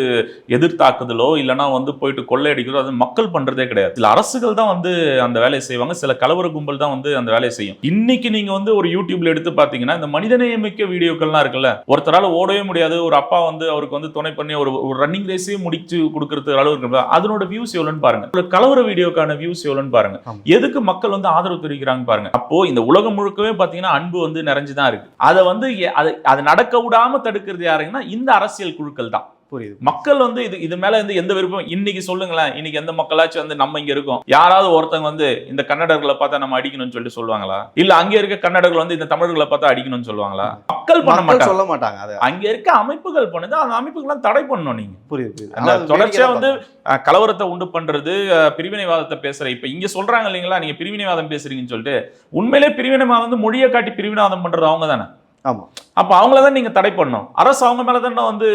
Speaker 2: எதிர்த்தாக்குதலோ இல்லைன்னா வந்து போயிட்டு கொள்ளையடிக்கிறதோ அது மக்கள் பண்றதே கிடையாது. சில அரசுகள் தான் வந்து அந்த வேலையை செய்வாங்க. சில கலவர கும்பல் தான் வந்து அந்த வேலையை செய்யும். இன்னைக்கு நீங்க வந்து ஒரு யூடியூப்ல எடுத்து பாத்தீங்கன்னா இந்த மனிதநேயமிக்க வீடியோக்கள்லாம் இருக்குல்ல ஒருத்தரால ஓடவே முடியாது. ஒரு அப்பா வந்து அவருக்கு வந்து துணை பண்ணி ஒரு ஒரு ரன்னிங் ரேஸே முடிச்சு கொடுக்கறது அளவு இருக்கு அதனோட வியூஸ் எவ்வளோன்னு பாருங்க. ஒரு கலவர வீடியோக்கான வியூஸ் எவ்வளோன்னு பாருங்க. எதுக்கு மக்கள் வந்து ஆதரவு தெரிவிக்கிறாங்க பாருங்க. அப்போ இந்த உலகம் முழுக்கவே பாத்தீங்கன்னா அன்பு வந்து நிறைஞ்சுதான் இருக்கு. அதை வந்து அதை அதை நடக்க விடாம தடுக்கிறது யாருங்கன்னா இந்த அரசியல் குழுக்கள் தான்
Speaker 1: புரியுது
Speaker 2: மக்கள் வந்து இது இது மேல வந்து எந்த விருப்பம் இன்னைக்கு சொல்லுங்களேன் இன்னைக்கு எந்த மக்களாச்சும் வந்து நம்ம இங்க இருக்கோம். யாராவது ஒருத்தங்க வந்து இந்த கன்னடர்களை பார்த்தா நம்ம அடிக்கணும்னு சொல்லிட்டு சொல்லுவாங்களா? இல்ல அங்க இருக்க கன்னடர்கள் வந்து இந்த தமிழர்களை பார்த்தா அடிக்கணும்னு சொல்லுவாங்களா? மக்கள் பண்ண மாட்டாங்க.
Speaker 1: சொல்ல மாட்டாங்க அது.
Speaker 2: அங்க இருக்க அமைப்புகள் பண்ணுது அந்த அமைப்புகள்லாம் தடை பண்ணணும் நீங்க.
Speaker 1: புரியுது
Speaker 2: அந்த தொடர்ச்சியா வந்து கலவரத்தை உண்டு பண்றது பிரிவினைவாதத்தை பேசுற இப்ப இங்க சொல்றாங்க இல்லைங்களா நீங்க பிரிவினைவாதம் பேசுறீங்கன்னு சொல்லிட்டு உண்மையிலே பிரிவினைவாதம் வந்து மொழியை காட்டி பிரிவினைவாதம் பண்றது அவங்க தானே?
Speaker 1: ஆமா.
Speaker 2: அப்ப அவங்கள தான் நீங்க தடை பண்ணணும். அரசு அவங்க மேல தானே வந்து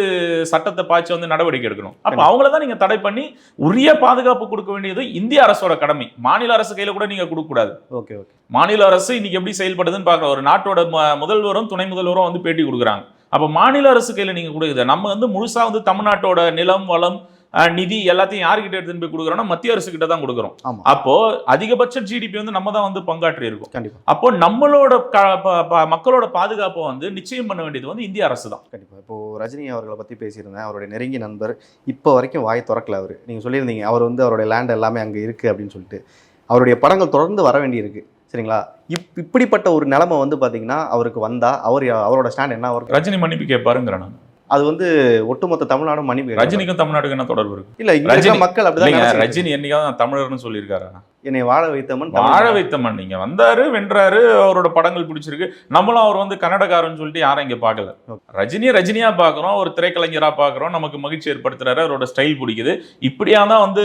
Speaker 2: சட்டத்தை பாய்ச்சி வந்து நடவடிக்கை எடுக்கணும். அப்ப. அவங்கள தான் நீங்க தடை பண்ணி உரிய பாதுகாப்பு கொடுக்க வேண்டியது இந்திய அரசோட கடமை. மாநில அரசு கையில கூட நீங்க கொடுக்க கூடாது.
Speaker 1: Okay okay.
Speaker 2: மாநில அரசு இன்னைக்கு எப்படி செயல்படுதுன்னு பார்க்கலாம் ஒரு நாட்டோட முதல்வரும் துணை முதல்வரும் வந்து பேட்டி கொடுக்குறாங்க. அப்ப மாநில அரசு கையில நீங்க கொடுக்குது நம்ம வந்து முழுசா வந்து தமிழ்நாட்டோட நிலம் வளம் நிதி எல்லாத்தையும் யார்கிட்ட எடுத்துன்னு போய் கொடுக்குறோம்னா மத்திய அரசு கிட்ட தான் கொடுக்குறோம். அப்போ அதிகபட்ச ஜிடிபி வந்து நம்ம தான் வந்து பங்காற்றி இருக்கோம்
Speaker 1: கண்டிப்பா.
Speaker 2: அப்போ நம்மளோட மக்களோட பாதுகாப்பை வந்து நிச்சயம் பண்ண வேண்டியது வந்து இந்திய அரசு தான்.
Speaker 1: கண்டிப்பா. இப்போ ரஜினி அவர்களை பத்தி பேசியிருந்தேன். அவருடைய நெருங்கிய நண்பர். இப்போ வரைக்கும் வாய் திறக்கல அவர். நீங்க சொல்லியிருந்தீங்க அவர் வந்து அவருடைய லேண்ட் எல்லாமே அங்க இருக்கு அப்படின்னு சொல்லிட்டு. அவருடைய படங்கள் தொடர்ந்து வர வேண்டியிருக்கு. சரிங்களா? இப் இப்படிப்பட்ட ஒரு நிலைமை வந்து பாத்தீங்கன்னா அவருக்கு வந்தா அவர் அவரோட ஸ்டாண்ட் என்ன வரும்
Speaker 2: ரஜினி மன்னிப்பு கேட்பாருங்கிற நான்.
Speaker 1: அது வந்து ஒட்டுமொத்த தமிழ்நாடும் கேட்கணும்.
Speaker 2: ரஜினிக்கும் தமிழ்நாட்டுக்கு என்ன தொடர்பு இருக்கு?
Speaker 1: இல்ல மக்கள் அப்படிதான்
Speaker 2: ரஜினி என்னைக்காவது தமிழர்னு சொல்லியிருக்காரா?
Speaker 1: என்னை வாழ வைத்தவன்
Speaker 2: வாழ வைத்தமன் நீங்க வந்தாரு வென்றாரு அவரோட படங்கள் பிடிச்சிருக்கு. நம்மளும் அவர் வந்து கன்னடக்காரன்னு சொல்லிட்டு யாரும் இங்க பார்க்கல. ரஜினியை ரஜினியா பார்க்குறோம் ஒரு திரைக்கலைஞரா பார்க்குறோம். நமக்கு மகிழ்ச்சி ஏற்படுத்துறாரு அவரோட ஸ்டைல் பிடிக்குது. இப்படியா தான் வந்து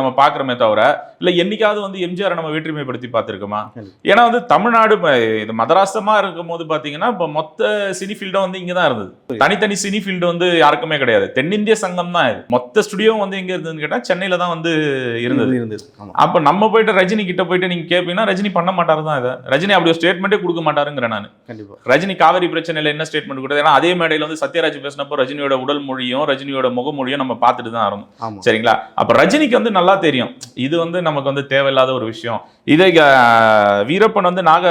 Speaker 2: நம்ம பார்க்குறோமே தவிர இல்ல என்னைக்காவது வந்து எம்ஜிஆரை நம்ம வேற்றுமைப்படுத்தி பார்த்துருக்கோமா. ஏன்னா வந்து தமிழ்நாடு இது மதராசமா இருக்கும் போது பாத்தீங்கன்னா இப்போ மொத்த சினி ஃபீல்டும் வந்து இங்க தான் இருந்தது. தனித்தனி சினி ஃபீல்டு வந்து யாருக்குமே கிடையாது. தென்னிந்திய சங்கம் தான் மொத்த ஸ்டுடியோவும் வந்து எங்க இருந்ததுன்னு கேட்டா சென்னையில தான் வந்து இருந்தது.
Speaker 1: இருந்தது.
Speaker 2: அப்ப நம்ம போயிட்டு ரஜினி கிட்ட போயிட்டு நீங்க கேப்பீங்கன்னா ரஜினி பண்ண மாட்டாரு தான் இதை. ரஜினி அப்படி ஒரு ஸ்டேட்மெண்ட்டே கொடுக்க மாட்டாருங்கிற நான்.
Speaker 1: கண்டிப்பா.
Speaker 2: ரஜினி காவிரி பிரச்சனையில என்ன ஸ்டேட்மெண்ட் கொடுத்தது ஏன்னா அதே மேடையில வந்து சத்யராஜ் பேசினப்போ ரஜினியோட உடல் மொழியும் ரஜினியோட முகமொழியும் நம்ம பார்த்துட்டு தான் இருந்தோம் சரிங்களா? அப்ப ரஜினிக்கு வந்து நல்லா தெரியும். இது வந்து நமக்கு வந்து தேவையில்லாத ஒரு விஷயம். இதை வீரப்பன் வந்து நாக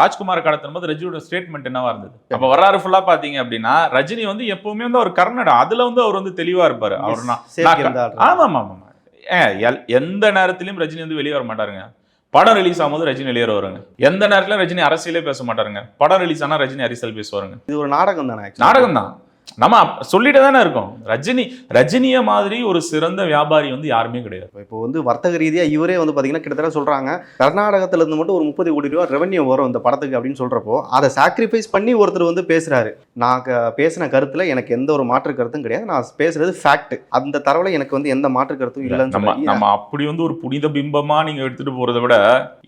Speaker 2: ராஜ்குமார் கடத்தும் போது ரஜினியோட ஸ்டேட்மெண்ட் என்னவா இருந்தது? அப்ப வரலாறு ஃபுல்லா பாத்தீங்க அப்படின்னா ரஜினி வந்து எப்பவுமே வந்து அவர் கர்நாடகா அதுல வந்து அவர் வந்து தெளிவா இருப்பாரு. அவர் ஆமா ஆமா ஆமா எந்த நேரத்திலயும் ரஜினி வந்து வெளியே வர மாட்டாருங்க படம் ரிலீஸ் ஆகும்போது ரஜினி வெளியே வருவாங்க எந்த நேரத்துல ரஜினி அரசியலே பேச மாட்டாருங்க. படம் ரிலீஸ் ஆனா ரஜினி அரசியல் பேசுவாருங்க.
Speaker 1: இது ஒரு நாடகம் தானே?
Speaker 2: நாடகம் தான் நம்ம சொல்லிட்டே தானே இருக்கோம். ரஜினி ரஜினிய மாதிரி ஒரு சிறந்த வியாபாரி வந்து யாருமே கிடையாது.
Speaker 1: இப்போ வந்து வர்த்தக ரீதியா இவரே வந்து பாத்தீங்கன்னா கிட்டத்தட்ட சொல்றாங்க கர்நாடகத்துல இருந்து மட்டும் ஒரு முப்பது கோடி ரூபா ரெவன்யூ வரும் இந்த படத்துக்கு அப்படின்னு சொல்றப்போ அதை சாக்ரிஃபைஸ் பண்ணி ஒருத்தர் வந்து பேசுறாரு. நான் பேசின கருத்துல எனக்கு எந்த ஒரு மாற்று கருத்தும் கிடையாது. நான் பேசுறது ஃபேக்ட் அந்த தரவுல எனக்கு வந்து எந்த மாற்று கருத்தும் இல்லைன்னு
Speaker 2: நம்ம நம்ம அப்படி வந்து ஒரு புனித பிம்பமா நீங்க எடுத்துட்டு போறதை விட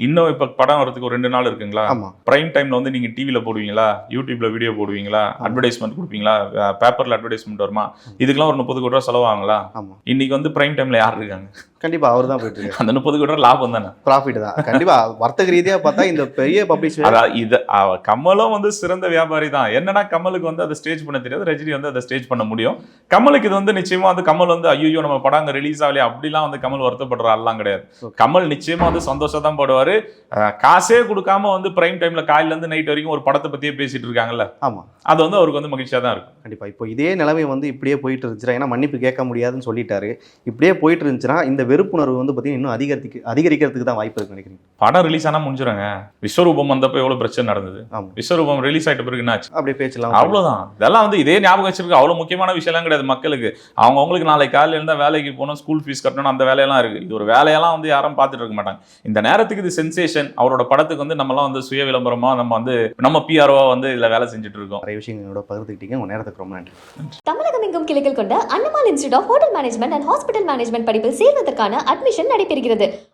Speaker 2: இன்னும் இப்ப படம் வரதுக்கு ஒரு ரெண்டு நாள் இருக்குங்களா?
Speaker 1: ஆமா.
Speaker 2: பிரைம் டைம்ல வந்து நீங்க டிவில போடுவீங்களா? யூடியூப்ல வீடியோ போடுவீங்களா? அட்வர்டைஸ்மெண்ட் கொடுப்பீங்களா? பேப்பர்ல அட்வர்டைஸ்மெண்ட் வருமா? இதுக்கெல்லாம் ஒரு முப்பது கோடி ரூபா செலவாங்களா இன்னைக்கு வந்து பிரைம் டைம்ல யார் இருக்காங்க?
Speaker 1: கண்டிப்பா அவர் தான் போயிட்டு இருக்காரு
Speaker 2: அந்த முப்பது கோடி ரூபா லாபம் தானே?
Speaker 1: ப்ராஃபிட் தான். கண்டிப்பா வர்த்தக ரீதியா பார்த்தா இந்த பெரிய பப்ளிஷர்
Speaker 2: இது கமலும் வந்து சிறந்த வியாபாரி தான். என்னன்னா கமலுக்கு வந்து அதை ஸ்டேஜ் பண்ண தெரியாது ரஜினி வந்து அதை ஸ்டேஜ் பண்ண முடியும். கமலுக்கு இது வந்து நிச்சயமா வந்து கமல் வந்து ஐயோ நம்ம படம் அங்க ரிலீஸ் ஆகலையே அப்படிலாம் வந்து கமல் வருத்தப்படுற ஆள்லாம் கிடையாது. கமல் நிச்சயமா வந்து சந்தோஷம் தான் போடுவாரு. காசே கொடுக்காம வந்து பிரைம் டைம்ல காலையில இருந்து நைட் வரைக்கும் ஒரு படத்தை பத்தியே பேசிட்டு இருக்காங்கல்ல?
Speaker 1: ஆமா.
Speaker 2: அது வந்து அவருக்கு வந்து மகிழ்ச்சியா தான் இருக்கும்.
Speaker 1: கண்டிப்பா இப்போ இதே நிலைமை வந்து இப்படியே போயிட்டு இருந்துச்சுன்னா ஏன்னா மன்னிப்பு கேட்க முடியாதுன்னு சொல்லிட்டாரு. இப்படியே போயிட்டு இருந்துச்சுன்னா இந்த வெறுப்புணர்வு வந்து பார்த்தீங்கன்னா இன்னும் அதிகரிக்க அதிகரிக்கிறதுக்கு தான் வாய்ப்பு இருக்கு நினைக்கிறேன்.
Speaker 2: படம் ரிலீஸ் ஆனா முடிஞ்சிருங்க விஸ்வரூபம் வந்தப்ப எவ்வளவு பிரச்சனை நடந்தது? விஸ்வரூபம் ரிலீஸ் ஆயிட்ட பிறகு என்னாச்சு?
Speaker 1: அப்படியே பேச்செல்லாம்
Speaker 2: அவ்வளவுதான். இதெல்லாம் வந்து இதே ஞாபகம் வச்சிருக்கு அவ்வளவு முக்கியமான விஷயம்லாம் கிடையாது மக்களுக்கு. அவங்க அவங்களுக்கு நாளைக்கு காலையில இருந்தா வேலைக்கு போகணும் ஸ்கூல் ஃபீஸ் கட்டணும் அந்த வேலையெல்லாம் இருக்கு. இது ஒரு வேலையெல்லாம் வந்து யாரும் பார்த்துட்டு இருக்க மாட்டாங்க. இந்த நேரத்துக்கு இது சென்சேஷன் அவரோட படத்துக்கு வந்து நம்மலாம் வந்து சுய விளம்பரமா நம்ம வந்து நம்ம பிஆர்ஓ வந்து இதுல வேலை செஞ்சுட்டு இருக்கோம்.
Speaker 1: நிறைய விஷயங்களோட பகிர்ந்துக்கிட்டீங்க உங்க நேரத்துக்கு ரொம்ப நன்றி.
Speaker 4: தமிழகம் எங்கும் கிளைகள் கொண்ட Annamal institute of hotel management and hospital management படிப்பில் சேர்வதற்கான அட்மிஷன் நடைபெறுகிறது.